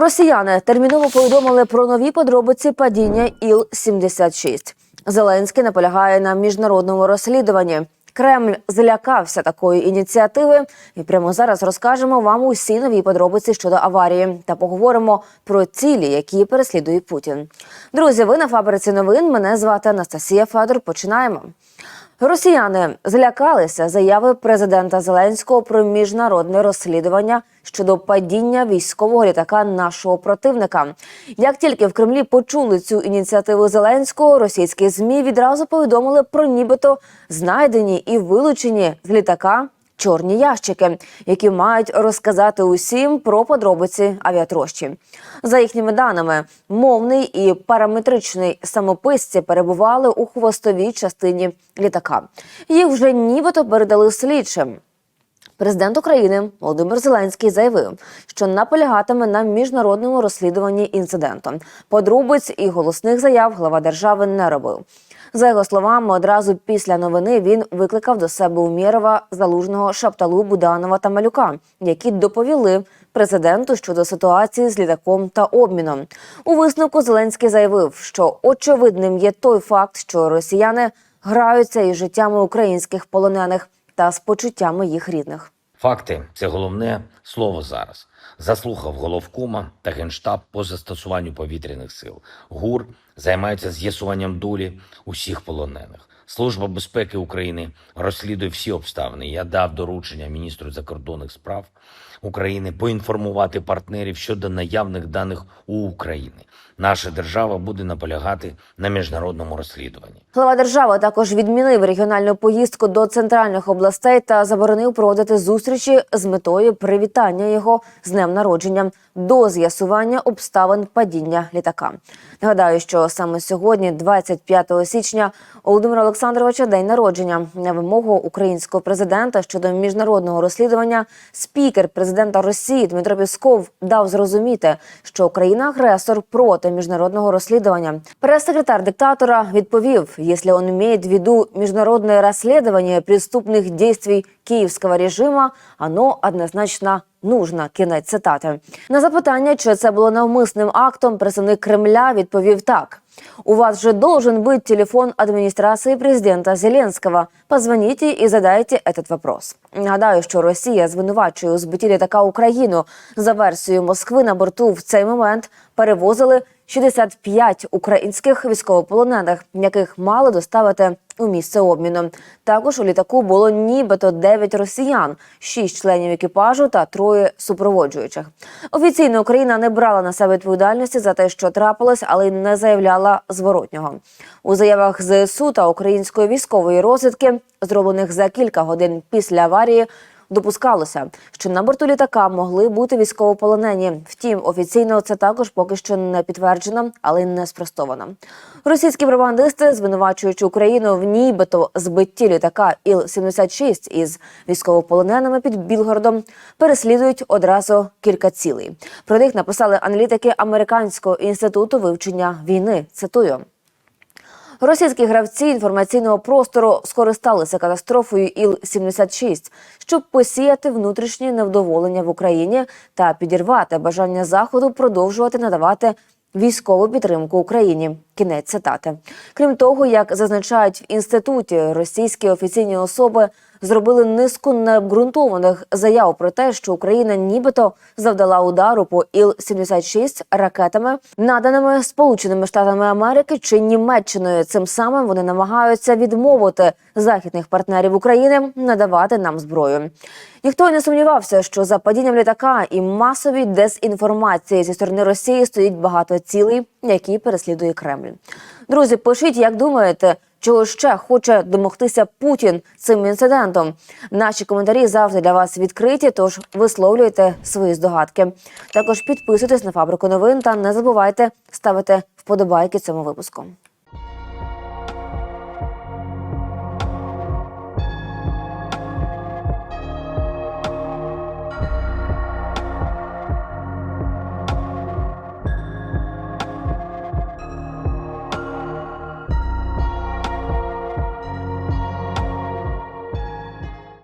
Росіяни терміново повідомили про нові подробиці падіння Іл-76. Зеленський наполягає на міжнародному розслідуванні. Кремль злякався такої ініціативи, і прямо зараз розкажемо вам усі нові подробиці щодо аварії та поговоримо про цілі, які переслідує Путін. Друзі, ви на фабриці новин. Мене звати Анастасія Федор. Починаємо. Росіяни злякалися заяви президента Зеленського про міжнародне розслідування щодо падіння військового літака нашого противника. Як тільки в Кремлі почули цю ініціативу Зеленського, російські змі відразу повідомили про нібито знайдені і вилучені з літака. Чорні ящики, які мають розказати усім про подробиці авіатрощі. За їхніми даними, мовний і параметричний самописці перебували у хвостовій частині літака. Їх вже нібито передали слідчим. Президент України Володимир Зеленський заявив, що наполягатиме на міжнародному розслідуванні інциденту. Подробиць і голосних заяв глава держави не робив. За його словами, одразу після новини він викликав до себе Умєрова, Залужного, Шапталу, Буданова та Малюка, які доповіли президенту щодо ситуації з літаком та обміном. У висновку Зеленський заявив, що очевидним є той факт, що росіяни граються із життями українських полонених та з почуттями їх рідних. Факти це головне слово зараз. Заслухав головкома та генштаб по застосуванню повітряних сил. ГУР займаються з'ясуванням долі усіх полонених. Служба безпеки України розслідує всі обставини. Я дав доручення міністру закордонних справ України поінформувати партнерів щодо наявних даних у України. Наша держава буде наполягати на міжнародному розслідуванні. Глава держави також відмінив регіональну поїздку до центральних областей та заборонив проводити зустрічі з метою привітання його з днем народження до з'ясування обставин падіння літака. Нагадаю, що саме сьогодні, 25 січня, у Володимира Олександровича день народження. На вимогу українського президента щодо міжнародного розслідування спікер президента Росії Дмитро Пісков дав зрозуміти, що Україна агресор проти міжнародного розслідування. Прес-секретар диктатора відповів: якщо он має в виду міжнародне розслідування преступних дій київського режима, оно однозначно нужно. Кінець цитати. На запитання, чи це було навмисним актом, представник Кремля відповів так. У вас же должен быть телефон адміністрації президента Зеленського. Позвоните і задайте этот вопрос. Нагадаю, що Росія звинувачує у збитті літака Україну. За версією Москви на борту в цей момент перевозили 65 українських військовополонених, яких мали доставити у місце обміну. Також у літаку було нібито 9 росіян, 6 членів екіпажу та троє супроводжуючих. Офіційно Україна не брала на себе відповідальності за те, що трапилось, але й не заявляла зворотнього. У заявах ЗСУ та української військової розвідки, зроблених за кілька годин після аварії. Допускалося, що на борту літака могли бути військовополонені. Втім, офіційно це також поки що не підтверджено, але й не спростовано. Російські пропагандисти, звинувачуючи Україну в нібито збитті літака Іл-76 із військовополоненими під Білгородом, переслідують одразу кілька цілей. Про них написали аналітики Американського інституту вивчення війни. Цитую. Російські гравці інформаційного простору скористалися катастрофою Іл-76, щоб посіяти внутрішнє невдоволення в Україні та підірвати бажання заходу продовжувати надавати військову підтримку Україні. Кінець цитати. Крім того, як зазначають в інституті, російські офіційні особи зробили низку необґрунтованих заяв про те, що Україна нібито завдала удару по Іл-76 ракетами, наданими Сполученими Штатами Америки чи Німеччиною. Цим самим вони намагаються відмовити західних партнерів України надавати нам зброю. Ніхто не сумнівався, що за падінням літака і масовій дезінформації зі сторони Росії стоїть багато цілей, які переслідує Кремль. Друзі, пишіть, як думаєте, чого ще хоче домогтися Путін цим інцидентом. Наші коментарі завжди для вас відкриті, тож висловлюйте свої здогадки. Також підписуйтесь на фабрику новин та не забувайте ставити вподобайки цьому випуску.